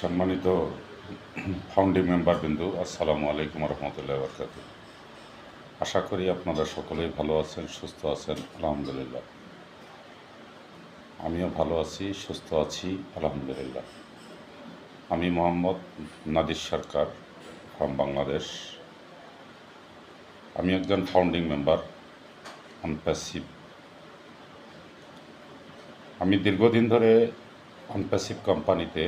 সম্মানিত founding member বিন্দু, আসসালামু আলাইকুম রহমতুল্লাহ বরকাত আশা করি আপনারা সকলেই ভালো আছেন, সুস্থ আছেন, আলহামদুলিল্লাহ। আমিও ভালো আছি, সুস্থ আছি, আলহামদুলিল্লাহ। আমি মোহাম্মদ নাদির সরকার ফ্রম বাংলাদেশ। আমি একজন ফাউন্ডিং মেম্বার অনপ্যাসিভ আমি দীর্ঘদিন ধরে আনপ্যাসিভ কোম্পানিতে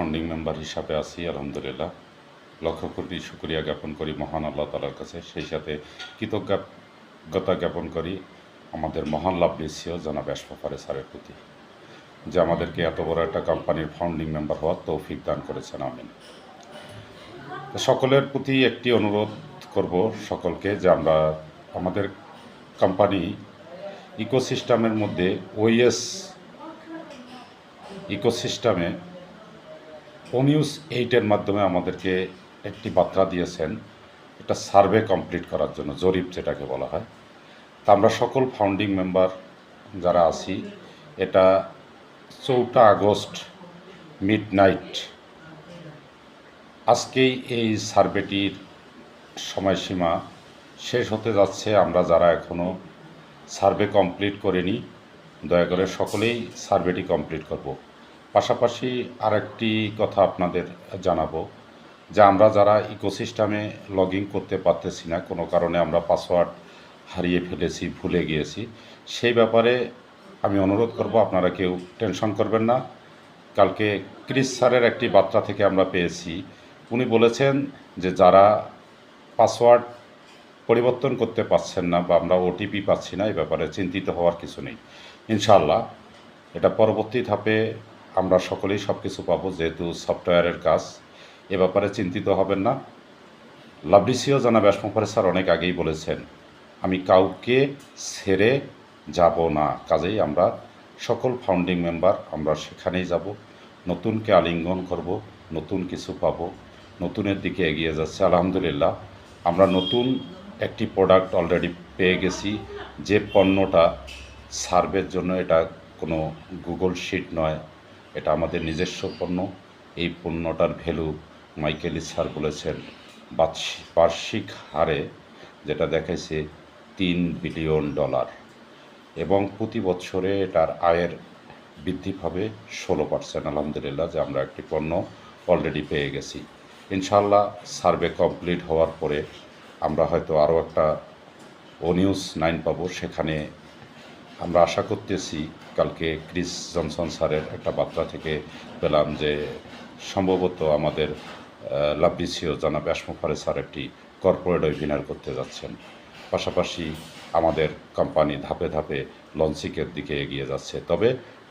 ফাউন্ডিং মেম্বার হিসাবে আছি, আলহামদুলিল্লাহ। লক্ষ কোটি শুক্রিয়া জ্ঞাপন করি, মহান আল্লাহ তালার কাছে। সেই সাথে কৃতজ্ঞতা জ্ঞাপন করি আমাদের মহান লাভ দিয়েছিও জনাব অ্যাশফাফারে স্যারের প্রতি, যে আমাদেরকে এত বড় একটা কোম্পানির ফাউন্ডিং মেম্বার হওয়ার তৌফিক দান করেছেন, আমিন। তো সকলের প্রতি একটি অনুরোধ করব সকলকে যে আমরা আমাদের কোম্পানি ইকোসিস্টেমের মধ্যে ওইএস ইকোসিস্টেমে ওনিউস এইটের মাধ্যমে আমাদেরকে একটি বার্তা দিয়েছেন, এটা সার্ভে কমপ্লিট করার জন্য, জরিপ যেটাকে বলা হয়। তা আমরা সকল ফাউন্ডিং মেম্বার যারা আছি, এটা চৌঠা আগস্ট মিড নাইট আজকেই এই সার্ভেটির সময়সীমা শেষ হতে যাচ্ছে। আমরা যারা এখনও সার্ভে কমপ্লিট করিনি, দয়া করে সকলেই সার্ভেটি কমপ্লিট করব। পাশাপাশি আরেকটি কথা আপনাদের জানাব যে আমরা যারা ইকোসিস্টেমে লগ ইন করতে পারতেছি না, কোনো কারণে আমরা পাসওয়ার্ড হারিয়ে ফেলেছি, ভুলে গিয়েছি, সেই ব্যাপারে আমি অনুরোধ করব, আপনারা কেউ টেনশন করবেন না। কালকে ক্রিস স্যারের একটি বার্তা থেকে আমরা পেয়েছি। উনি বলেছেন যে যারা পাসওয়ার্ড পরিবর্তন করতে পারছেন না বা আমরা ওটিপি পাচ্ছি না এই ব্যাপারে চিন্তিত হওয়ার কিছু নেই। ইনশাআল্লাহ, এটা পরবর্তী ধাপে আমরা সকলেই সব কিছু পাবো, যেহেতু সফটওয়্যারের কাজ। এ ব্যাপারে চিন্তিত হবেন না। লাভলিসিও জানা ব্যাসমফারে স্যার অনেক আগেই বলেছেন, আমি কাউকে ছেড়ে যাব না। কাজেই আমরা সকল ফাউন্ডিং মেম্বার, আমরা সেখানেই যাব। নতুনকে আলিঙ্গন করব, নতুন কিছু পাবো, নতুনের দিকে এগিয়ে যাচ্ছে। আলহামদুলিল্লাহ, আমরা নতুন একটি প্রোডাক্ট অলরেডি পেয়ে গেছি। যে পণ্যটা সার্ভের জন্য, এটা কোনো গুগল শিট নয় এটা আমাদের নিজস্ব পণ্য। এই পণ্যটার ভ্যালু মাইকেল স্যার বলেছেন বার্ষিক হারে যেটা দেখাইছে তিন বিলিয়ন ডলার এবং প্রতি বছরে এটার আয়ের বৃদ্ধি পাবে ষোলো পার্সেন্ট। আলহামদুলিল্লাহ যে আমরা একটি পণ্য অলরেডি পেয়ে গেছি। ইনশাল্লাহ সার্ভে কমপ্লিট হওয়ার পরে আমরা হয়তো আরও একটা ও নিউজ নাইন পাবো। সেখানে আমরা আশা করতেছি কালকে ক্রিস জনসন স্যারের একটা বার্তা থেকে পেলাম যে সম্ভবত আমাদের লাভবিসিও জানাব অ্যাসমোফারে স্যার একটি কর্পোরেট ওয়েবিনার করতে যাচ্ছেন। পাশাপাশি আমাদের কোম্পানি ধাপে ধাপে লঞ্চিংয়ের দিকে এগিয়ে যাচ্ছে। তবে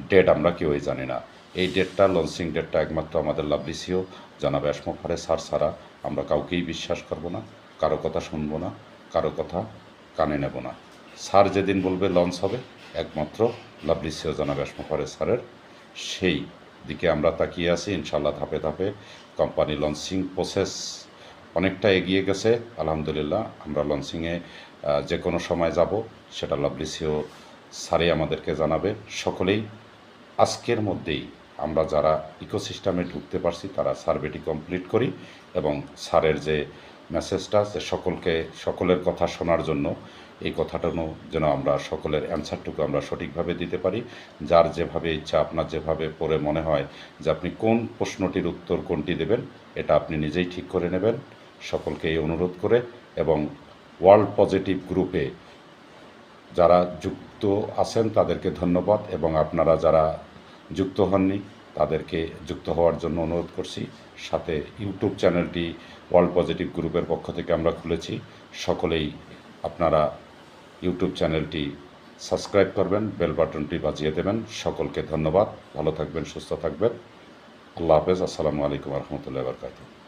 ডেট আমরা কেউই জানি না। এই ডেটটা লঞ্চিং ডেটটা একমাত্র আমাদের লাভলিসিও জানাবে অ্যাসমোফারে স্যার ছাড়া আমরা কাউকেই বিশ্বাস করব না, কারও কথা শুনব না, কারও কথা কানে নেব না। স্যার যেদিন বলবে লঞ্চ হবে, একমাত্র লাভলিসিও জানাবে অ্যাসমোফারে স্যারের। সেই দিকে আমরা তাকিয়ে আছি ইনশাল্লাহ ধাপে ধাপে কোম্পানি লঞ্চিং প্রসেস অনেকটা এগিয়ে গেছে। আলহামদুলিল্লাহ, আমরা লঞ্চিংয়ে যে কোনো সময় যাব, সেটা লাভলিসিও স্যারই আমাদেরকে জানাবে। সকলেই আজকের মধ্যেই আমরা যারা ইকোসিস্টেমে ঢুকতে পারছি, তারা সার্ভেটি কমপ্লিট করি এবং স্যারের যে মেসেজটা যে সকলকে, সকলের কথা শোনার জন্য এই কথাটাও যেন আমরা সকলের অ্যান্সারটুকু আমরা সঠিকভাবে দিতে পারি। যার যেভাবে ইচ্ছা, আপনার যেভাবে পড়ে মনে হয় যে আপনি কোন প্রশ্নটির উত্তর কোনটি দেবেন, এটা আপনি নিজেই ঠিক করে নেবেন। সকলকে এই অনুরোধ করে এবং ওয়ার্ল্ড পজিটিভ গ্রুপে যারা যুক্ত আছেন তাদেরকে ধন্যবাদ এবং আপনারা যারা যুক্ত হননি তাদেরকে যুক্ত হওয়ার জন্য অনুরোধ করছি। সাথে ইউটিউব চ্যানেলটি ওয়ার্ল্ড পজিটিভ গ্রুপের পক্ষ থেকে আমরা খুলেছি। সকলেই আপনারা ইউটিউব চ্যানেলটি সাবস্ক্রাইব করবেন, বেল বাটনটি বাজিয়ে দেবেন। সকলকে ধন্যবাদ। ভালো থাকবেন, সুস্থ থাকবেন। আল্লাহ হাফেজ। আসসালামু আলাইকুম রহমতুল্লাহ বরকাতুহ।